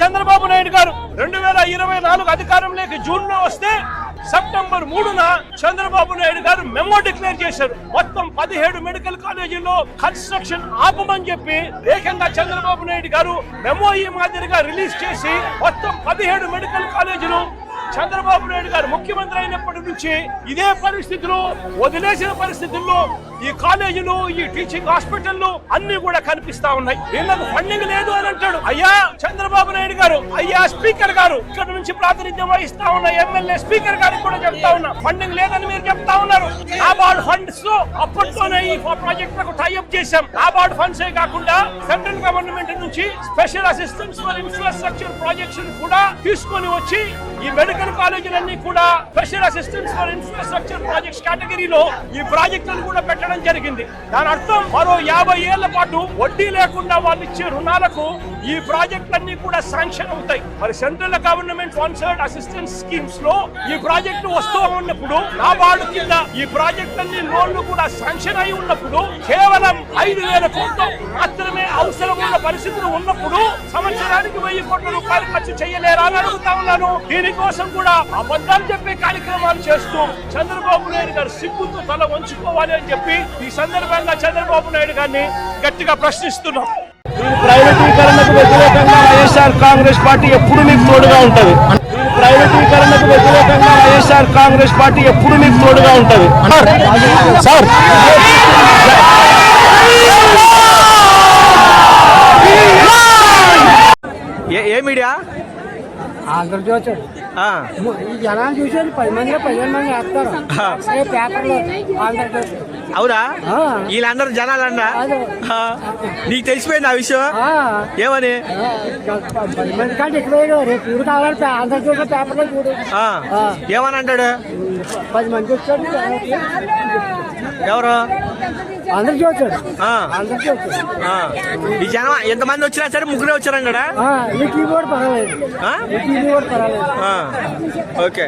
చంద్రబాబు నాయుడు గారు రెండు వేల ఇరవై నాలుగు అధికారంలోకి జూన్లో వస్తే సెప్టెంబర్ మూడున చంద్రబాబు నాయుడు గారు మెమో డిక్లేర్ చేశారు. మొత్తం పదిహేడు మెడికల్ కాలేజీల్లో కన్స్ట్రక్షన్ ఆపమని చెప్పి ఏకంగా చంద్రబాబు నాయుడు గారు మెమో ఈ మాదిరిగా రిలీజ్ చేసి మొత్తం పదిహేడు మెడికల్ కాలేజీలు చంద్రబాబు నాయుడు గారు ముఖ్యమంత్రి అయినప్పటి నుంచి ఇదే పరిస్థితిలో వదిలేసిన పరిస్థితుల్లో ఈ కాలేజీలు ఈ టీచింగ్ హాస్పిటల్లు అన్ని కూడా కనిపిస్తా ఉన్నాయి. వీళ్ళకు ఫండింగ్ లేదు అని అంటాడు. అయ్యా చంద్రబాబు నాయుడు గారు అయ్యా స్పీకర్ గారు ఇక్కడ నుంచి ప్రాతినిధ్యం వహిస్తా ఉన్న ఎమ్మెల్యే స్పీకర్ గారికి కూడా చెప్తా ఉన్నా. ఫండింగ్ లేదని మీరు చెప్తా ఉన్నారు. నాబార్డ్ ఫండ్స్తో అప్పట్లోనే ఈ ప్రాజెక్ట్లకు టైఅప్ చేశాం. నాబార్డ్ ఫండ్స్ ఏ కాకుండా సెంట్రల్ గవర్నమెంట్ నుంచి special assistance for infrastructure projects కూడా తీసుకొని వచ్చి ఈ మెడికల్ కాలేజీలన్నీ కూడా special assistants for infrastructure projects కేటగిరీలో ఈ ప్రాజెక్టులను కూడా పెట్టడం జరిగింది. దాని అర్థం మరో యాభై ఏళ్ళ పాటు వడ్డీ లేకుండా వాళ్ళు ఇచ్చే రుణాలకు ఈ ప్రాజెక్టులన్నీ కూడా శాంక్షన్ అవుతాయి. మరి సెంట్రల్ గవర్నమెంట్ స్పాన్సర్డ్ అసిస్టెన్స్ స్కీమ్స్లో ఈ ప్రాజెక్టు వస్తూ ఉన్నప్పుడు నాబార్డు కింద ఈ ప్రాజెక్టులన్నీ లోన్లు కూడా శాంక్షన్ అయి ఉన్నప్పుడు కేవలం ఐదు వేల కోట్లు మాత్రమే పరిస్థితులు ఉన్నప్పుడు సంవత్సరానికి వెయ్యి కోట్ల రూపాయలు ఖర్చు చేయలేరా అని అడుగుతా ఉన్నాను. దీనికోసం కూడా అబద్ధాలు చెప్పే కార్యక్రమాలు చేస్తూ చంద్రబాబు నాయుడు గారు సిగ్గుతో తల వంచుకోవాలి అని చెప్పి ఈ సందర్భంగా చంద్రబాబు నాయుడు గారిని గట్టిగా ప్రశ్నిస్తున్నాం. ప్రైవేటీకరణకు వ్యతిరేకంగా వైఎస్ఆర్ కాంగ్రెస్ పార్టీ ఎప్పుడు మీకు తోడుగా ఉంటది? ప్రైవేటీకరణకు వ్యతిరేకంగా వైఎస్ఆర్ కాంగ్రెస్ పార్టీ ఎప్పుడు మీకు తోడుగా ఉంటది? సార్. మీడియా ఆంధ్రజ్యోతి ఆ, ఈ జనాలు చూసేది పది మంది పదిహేను మంది వేస్తారు ఏ పేపర్లో ఆంధ్రజ్యోతి అవునా. వీళ్ళందరూ జనాలన్నా? నీకు తెలిసిపోయింది ఆ విషయం? ఆ, ఏమని. ఏమని అంటాడు? పది మంది వచ్చాడు ఎవరు? ఆంధ్రజ్యోతి ఆ, ఆంధ్రజ్యోతి ఆ. ఈ జనం ఎంతమంది వచ్చినా సరే ముగ్గురే వచ్చారు ఆ, ఈ కూడా పర్వాలేదు? ఈ కూడా పర్వాలేదు. ఓకే.